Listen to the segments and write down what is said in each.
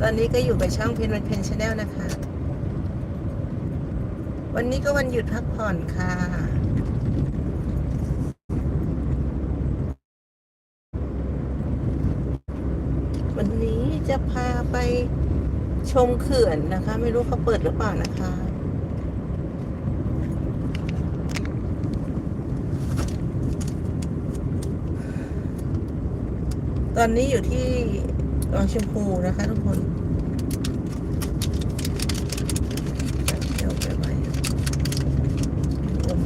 ตอนนี้ก็อยู่กับช่องเพนวันเพนชาแนลนะคะ วันนี้ก็วันหยุดพักผ่อนค่ะ วันนี้จะพาไปชมเขื่อนนะคะ ไม่รู้เขาเปิดหรือเปล่านะคะตอนนี้อยู่ที่ วังชมพูนะคะทุกคนเดี๋ยวไปไว้อ้วน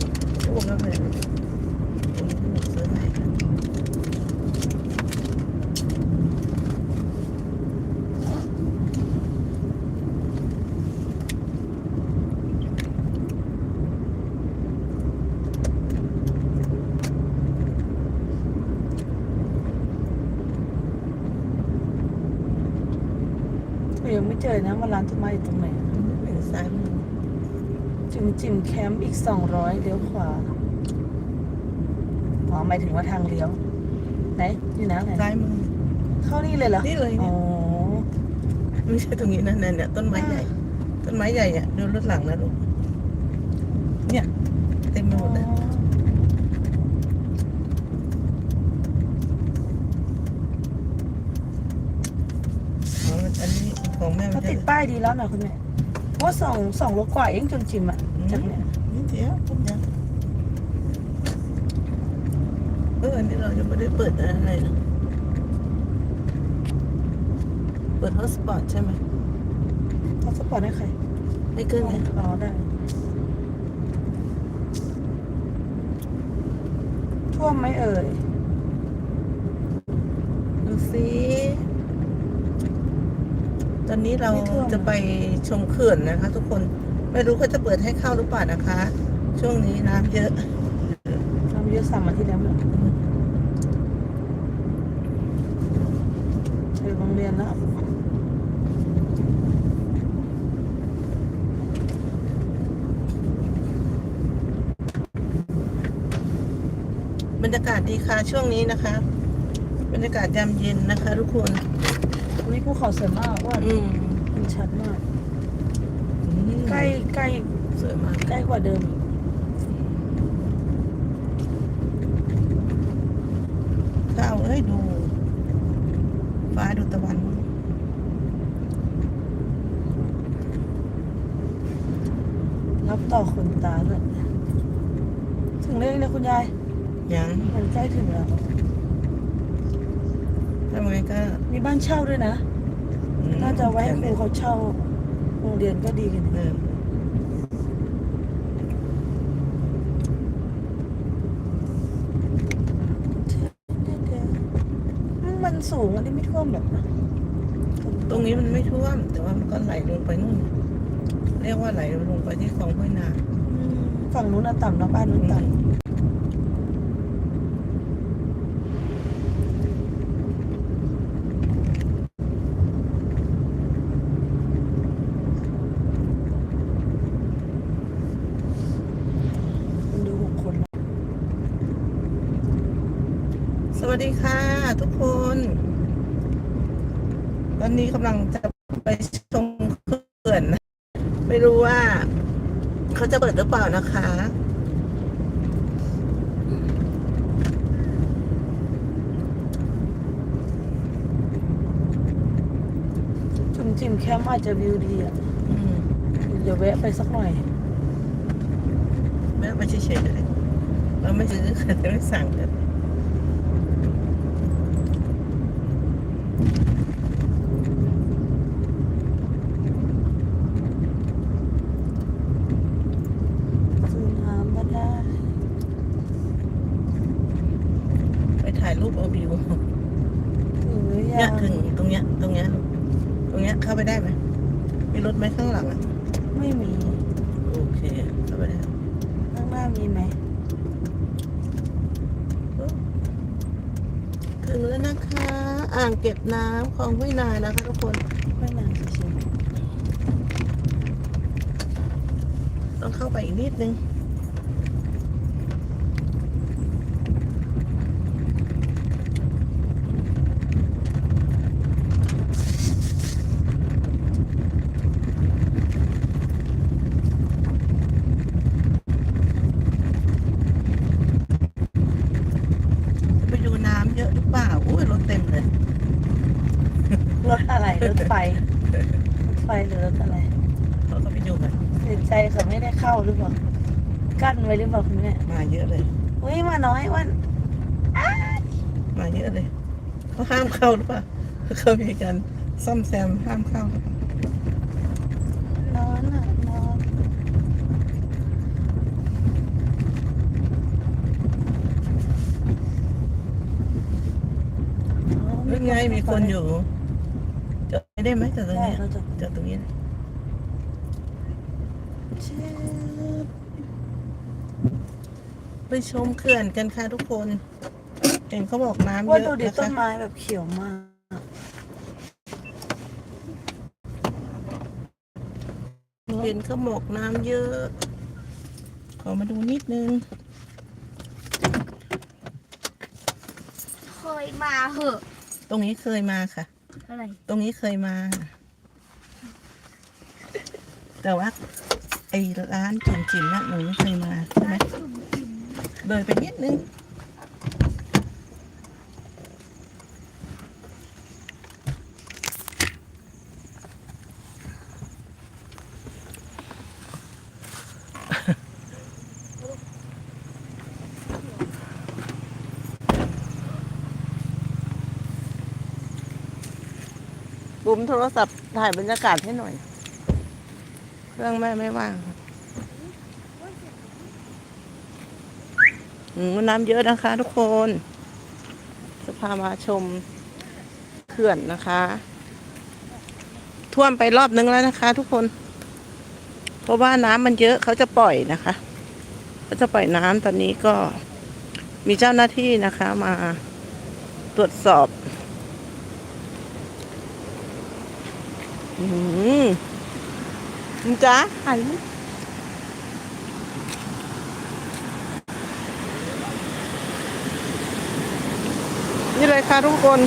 อ้วนแล้วเลยอันนี้ที่หนูซื้อให้ค่ะยัง ไม่เจอนะว่าร้านต้นไม้อยู่ตรงไหนเป็นซ้ายมือจิมจิมแคมป์อีกสองร้อยเลี้ยวขวาอ๋อหมายถึงว่าทางเลี้ยว ไหน อยู่นะไหนซ้ายมือ เข้านี่เลยเหรอนี่เลยเนี่ย อ๋อไม่ใช่ตรงนี้นะเนี่ยเนี่ยต้นไม้ใหญ่ ต้นไม้ใหญ่อะดูรถหลังนะลูก เนี่ยเต็มไปหมดเลยอ๋ออันนี้ของแม่ เขา นจะ ติดป้ายดี แล้วนะคุณแม่เพราะว่าสองสองโลกว่าเองจนจิมอะจากเนี่ยนี่เดียวปุ๊บยังเอออันนี้เรายังไม่ได้เปิดอะไรนะเปิดฮอสปอตใช่ไหมเขาสปอร์ตให้ใครไม่เกินไงอ๋อได้ท่วมไหมเอ่ย ดูสิ ตอนนี้เราไม่ท่วมจะไปชมเขื่อนนะคะ ทุกคนไม่รู้เขาจะเปิดให้เข้าหรือเปล่านะคะ ช่วงนี้น้ำเยอะทำเยอะสามวันที่แล้วเลยไปโรงเรียนแล้วบรรยากาศดีค่ะช่วงนี้นะคะ บรรยากาศยามเย็นนะคะ ทุกคนวั นนี้ภูเขาสวยมากว่าอืมมันชัดมาก ใกล้ใกล้สวยมากใกล้กว่าเดิมอีกถ้าเอาเอ้ยดู ฟ้าดูตะวันรับต่อขนตาด้วยถึงเรื่องเลยคุณยายยังมันใกล้ถึงแล้วทำ ไงก็มีบ้านเช่าด้วยนะอืมน่าจะไว้ให้ครูเขาเช่าโรงเรียนก็ดีกันเออมันสูงอันนี้ไม่ท่วมหรอกนะตรงนี้มันไม่ท่วม แต่ว่ามันก็ไหลลงไปนู่น เรียกว่าไหลลงไปที่คลองห้วยนาอืมฝั่งนู้นน่ะต่ำนะบ้านนู้นต่ำมันดูหกคนแล้ว สวัสดีค่ะ ทุกคน ตอ นนี้กำลังจะไปชมเขื่อนนะไม่รู้ว่าเขาจะเปิดหรือเปล่านะคะ จุ่มจิมแคมป์อาจจะวิวดีอะอืมเดี๋ยวแวะไปสักหน่อยแม่ไม่เฉยๆเลยเราไม่ซื้อค่ะแต่ไม่สั่งเลย ซื้อน้ำก็ได้ ไปถ่ายรูปเอาวิว ถึงหรือ เนี่ ยั ย ง ถึงตรงเนี้ย ตรงเนี้ย ตรงเนี้ยเข้าไปได้ไหมมีรถไหมข้างหลังอะ ไม่มี โอเค เข้าไปได้ ข้างหน้ามีไหม ถึงแล้วนะคะ อ่างเก็บน้ำคลองห้วยนายนะคะทุกคนห้วยนานเฉยต้องเข้าไปอีกนิดนึง รถอะ ไรรถไฟรถไฟหรือรถอะไรเขาก็ไปดูกันสินใจเขาไม่ได้เข้าหรือเปล่า กั้นไว้หรือเปล่าคุณแม่มาเยอะเลย อุ้ยมาน้อยวันมาเยอะเลยเขาห้ามเข้าหรือเปล่าเขามีการซ่อมแซมห้ามเข้านอนอะนอนเฮ้ยไงมีคนอยู่จอด ได้ไหมจอดตรงได้นี้เราจะจอดตรงนี้นะชื่อไปชมเขื่อนกันค่ะทุกคน เห็นเขาบอกน้ำว่าเยดูอะดินะต้นคะไม้แบบเขียวมากเห็นเขาบอกน้ำเยอะ ขอมาดูนิดนึง เคยมาเหอะ ตรงนี้เคยมาค่ะ อะไรตรงนี้เคยมา แต่ว่าไอ้ร้านจุ่มจิ๋มน่ะหนูไม่เคยมาใช่ไหมเลยไปนิดนึง มโทรศัพท์ถ่ายบรรยากาศให้หน่อย เครื่องแม่ไม่ว่างอืมน้ำเยอะนะคะทุกคน จะพามาชมเขื่อนนะคะ ท่วมไปรอบนึงแล้วนะคะ ทุกคน เพราะว่าน้ำมันเยอะเขาจะปล่อยนะคะเขาจะปล่อยน้ำตอนนี้ก็มีเจ้าหน้าที่นะคะมาตรวจสอบ อืมจ๊ะหันนี่เลยค่ะทุกคน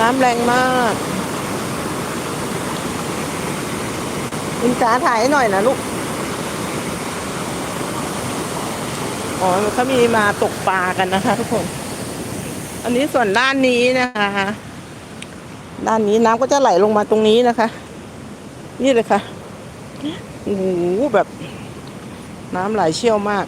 น้ำแรงมากคุณจ๋าถ่ายให้หน่อยนะลูก อ๋อเขามีมาตกปลากันนะคะทุกคน อันนี้ส่วนด้านนี้นะคะ ด้านนี้น้ำก็จะไหลลงมาตรงนี้นะคะ นี่เลยค่ะโอ้โหแบบน้ำไหลเชี่ยวมาก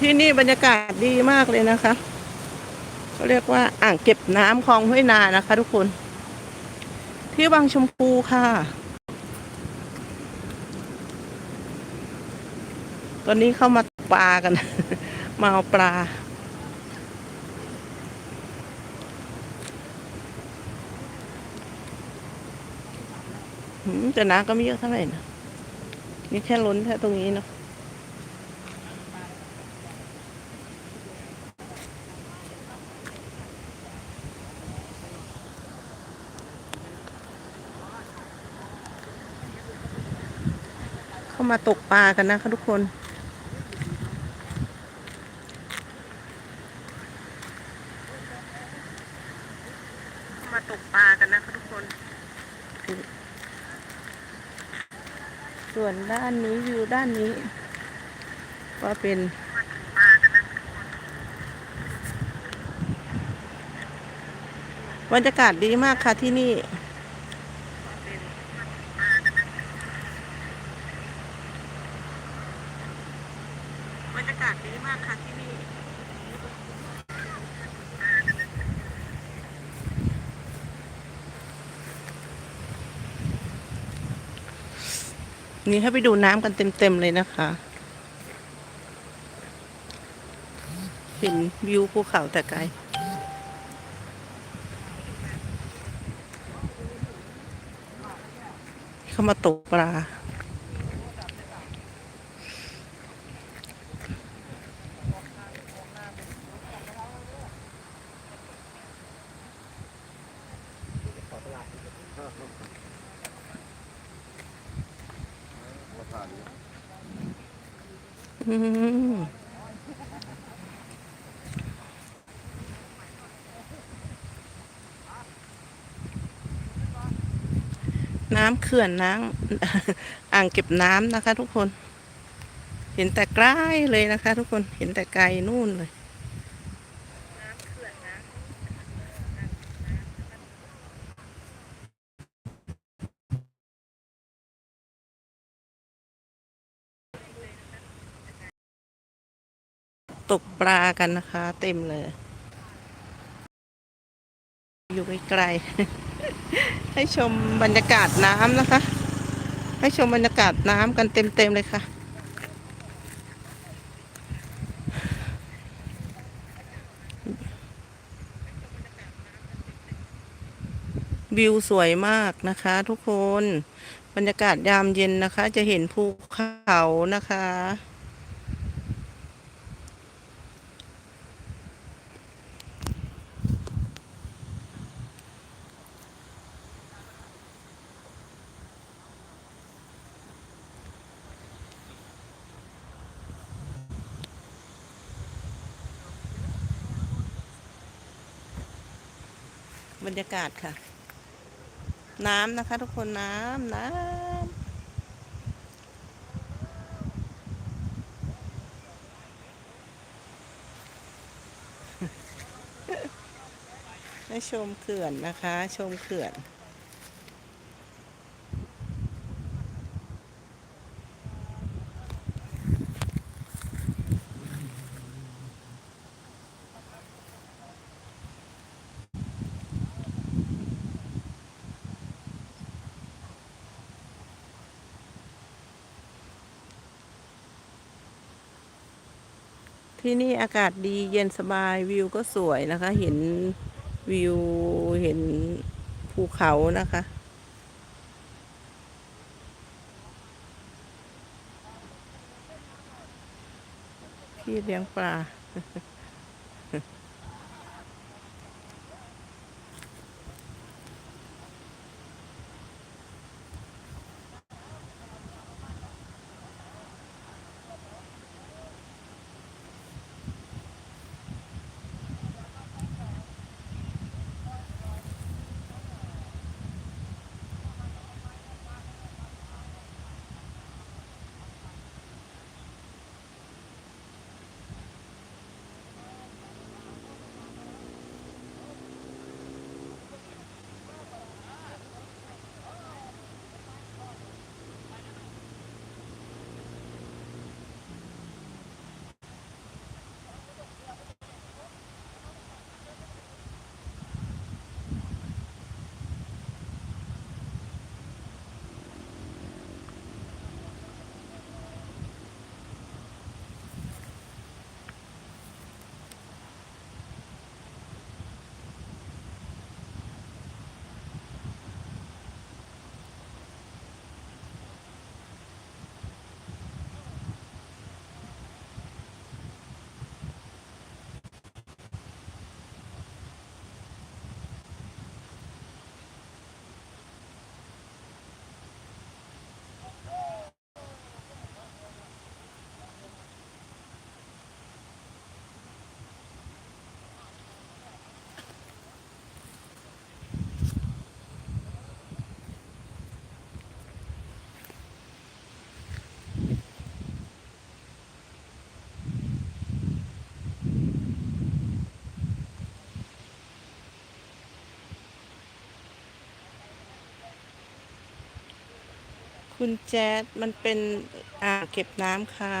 ที่นี่บรรยากาศดีมากเลยนะคะเขาเรียกว่าอ่างเก็บน้ำคลองห้วยนานะคะ ทุกคน ที่บางชมพูค่ะ ตอนนี้เข้ามาปลากัน มาเอาปลา แต่น้ำก็ไม่เยอะเท่าไหร่นะ นี่แค่ล้นแค่ตรงนี้เนาะเข้ามาตกปลากันนะคะทุกคน มาตกปลากันนะคะทุกคน ส่วนด้านนี้วิวด้านนี้ ก็เป็นบรรยากาศดีมากค่ะที่นี่ บรรยากาศดีมากค่ะที่นี่ นี่ให้ไปดูน้ำกันเต็มๆเลยนะคะ เห็นวิวภูเขาแต่ไกลเข้ามาตกปลา อืม น้ำเขื่อนน้ำอ่างเก็บน้ำนะคะ ทุกคน เห็นแต่ใกล้เลยนะคะ ทุกคนเห็นแต่ไกลนู่นเลยตกปลากันนะคะ เต็มเลย อยู่ไกลๆ ให้ชมบรรยากาศน้ำนะคะ ให้ชมบรรยากาศน้ำกันเต็มๆเลยค่ะ วิวสวยมากนะคะทุกคนบรรยากาศยามเย็นนะคะ จะเห็นภูเขานะคะ รยากาศค่ะ น้ำนะคะ ทุกคนน้ำน้ำให้ชมเขื่อนนะคะ ชมเขื่อน ที่นี่อากาศดีเย็นสบายวิวก็สวยนะคะ เห็นวิวเห็นภูเขานะคะ ที่เลี้ยงปลา คุณแจ๊ดมันเป็นอ่างเก็บน้ำค่ะ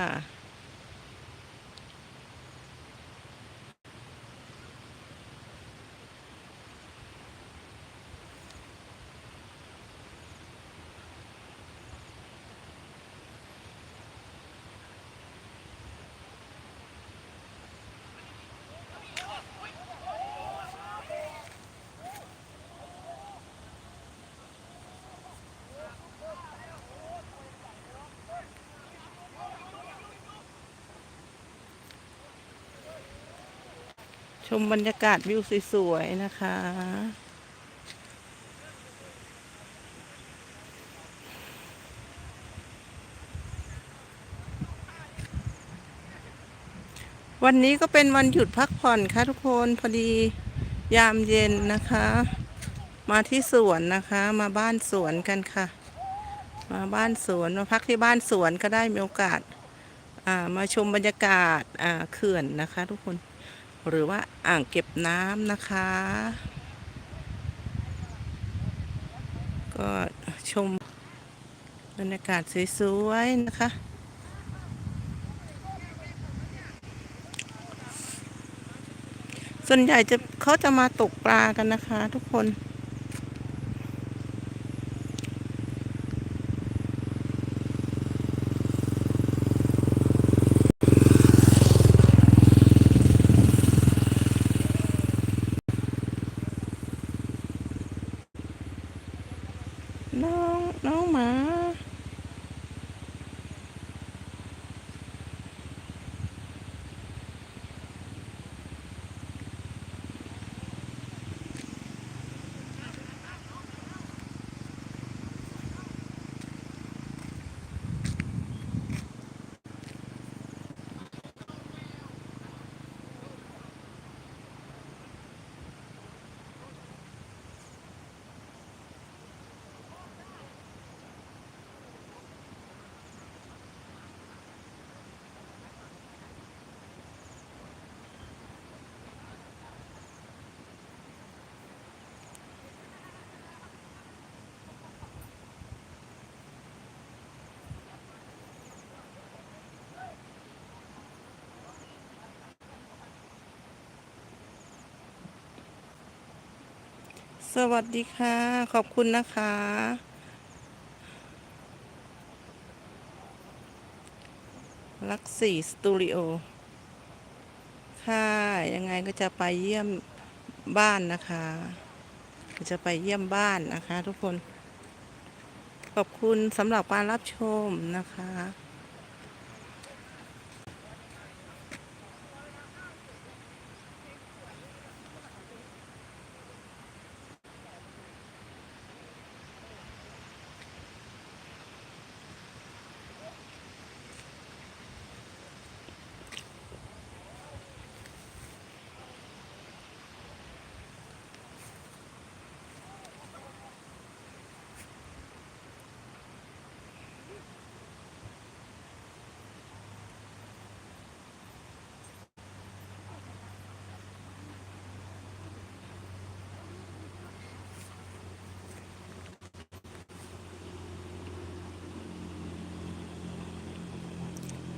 ชมบรรยากาศวิวสวยๆนะคะ วันนี้ก็เป็นวันหยุดพักผ่อนค่ะทุกคนพอดียามเย็นนะคะ มาที่สวนนะคะมาบ้านสวนกันค่ะ มาบ้านสวนมาพักที่บ้านสวนก็ได้มีโอกาสามาชมบรรยากาศเขื่อนนะคะทุกคน หรือว่าอ่างเก็บน้ำนะคะ ก็ชมบรรยากาศสวยๆนะคะส่วนใหญ่จะเขาจะมาตกปลากันนะคะทุกคนองน้องหมา สวัสดีค่ะ ขอบคุณนะคะ ลักซี่สตูดิโอ ค่ะ ยังไงก็จะไปเยี่ยมบ้านนะคะ ก็จะไปเยี่ยมบ้านนะคะ ทุกคน ขอบคุณสำหรับการรับชมนะคะ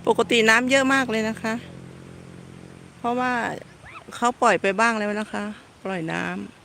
ปกติน้ำเยอะมากเลยนะคะ เพราะว่าเขาปล่อยไปบ้างแล้วนะคะ ปล่อยน้ำ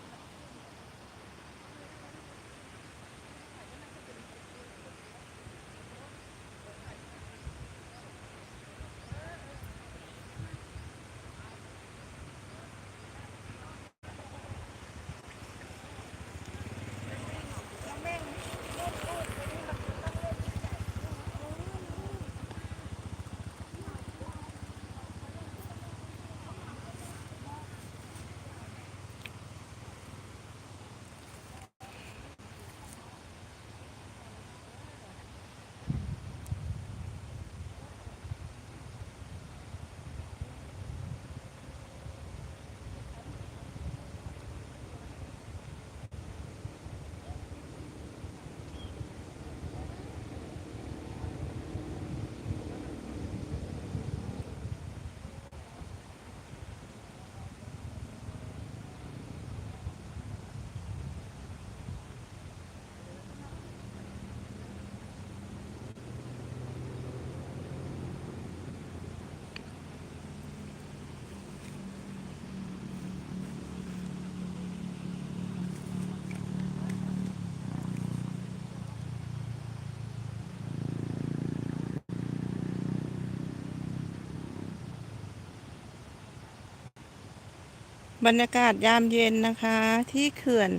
บรรยากาศยามเย็นนะคะ ที่เขื่อน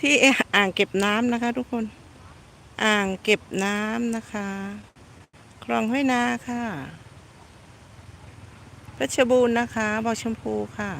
ที่อ่างเก็บน้ำนะคะ ทุกคน อ่างเก็บน้ำนะคะ คลองห้วยนาค่ะเพชรบูรณ์นะคะบอกชมพูค่ะ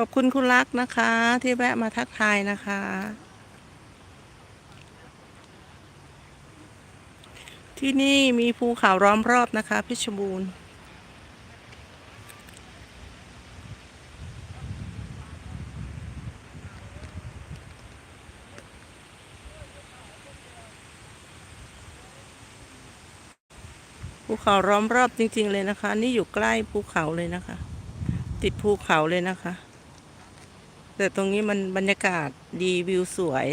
ขอบคุณคุณรักนะคะ ที่แวะมาทักทายนะคะ ที่นี่มีภูเขาล้อมรอบนะคะเพชบูรณ์ภูเขาล้อมรอบจริง ๆ เลยนะคะ นี่อยู่ใกล้ภูเขาเลยนะคะ ติดภูเขาเลยนะคะ แต่ตรงนี้มันบรรยากาศดีวิวสวย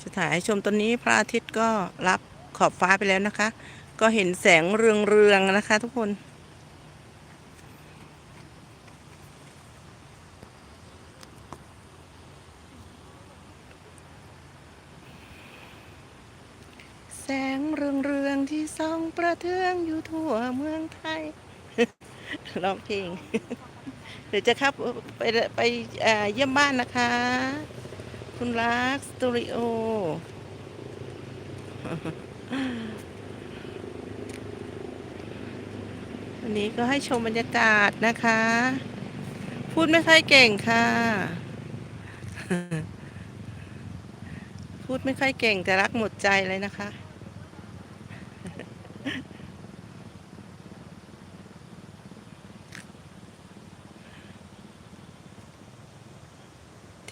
จะถ่ายให้ชมตอนนี้พระอาทิตย์ก็รับขอบฟ้าไปแล้วนะคะ ก็เห็นแสงเรืองๆนะคะ ทุกคนแสงเรืองๆที่ส่องประเทืองอยู่ทั่วเมืองไทยร้องเพลง เดี๋ยวจะครับไปไปเอ่อเยี่ยมบ้านนะคะ คุณรักสตูดิโอวันนี้ก็ให้ชมบรรยากาศนะคะ พูดไม่ค่อยเก่งค่ะ พูดไม่ค่อยเก่งแต่รักหมดใจเลยนะคะ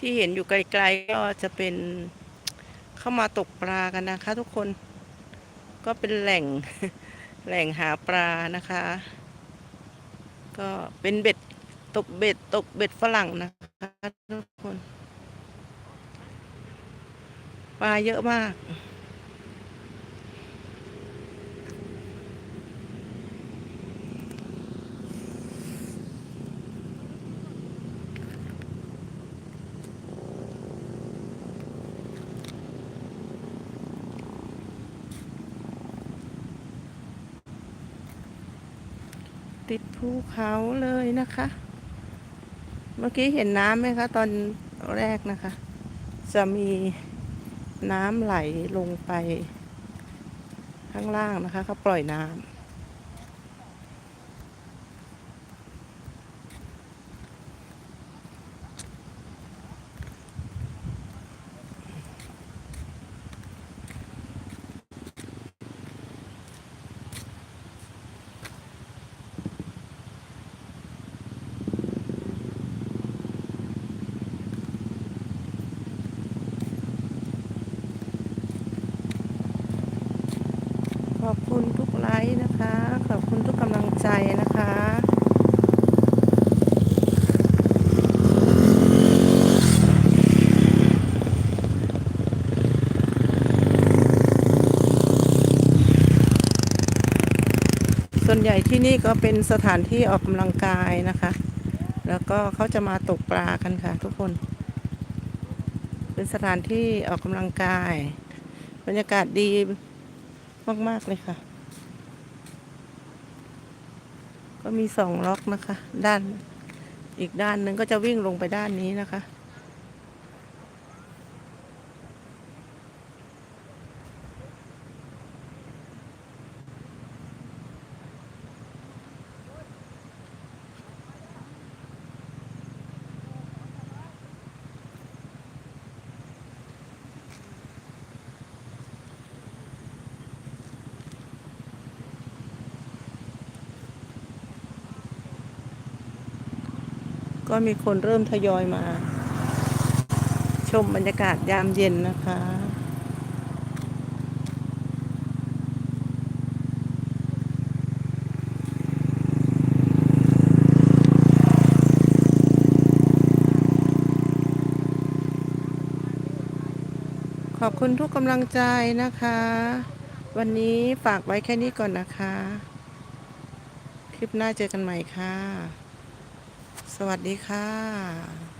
ที่เห็นอยู่ไกลๆก็จะเป็นเข้ามาตกปลากันนะคะ ทุกคนก็เป็นแหล่งแหล่งหาปลานะคะ ก็เป็นเบ็ดตกเบ็ดตกเบ็ดฝรั่งนะคะทุกคน ปลาเยอะมาก ติดภูเขาเลยนะคะ เมื่อกี้เห็นน้ำไหมคะตอนแรกนะคะ จะมีน้ำไหลลงไปข้างล่างนะคะเขาปล่อยน้ำขอบคุณทุกไลค์นะคะ ขอบคุณทุกกำลังใจนะคะ ส่วนใหญ่ที่นี่ก็เป็นสถานที่ออกกำลังกายนะคะ แล้วก็เขาจะมาตกปลากันค่ะ ทุกคน เป็นสถานที่ออกกำลังกาย บรรยากาศดีมาก ๆ เลยค่ะ ก็มีสองล็อกนะคะ ด้านอีกด้านหนึ่งก็จะวิ่งลงไปด้านนี้นะคะ ก็มีคนเริ่มทยอยมา ชมบรรยากาศยามเย็นนะคะขอบคุณทุกกำลังใจนะคะ วันนี้ฝากไว้แค่นี้ก่อนนะคะ คลิปหน้าเจอกันใหม่ค่ะ วัสดีค่ะ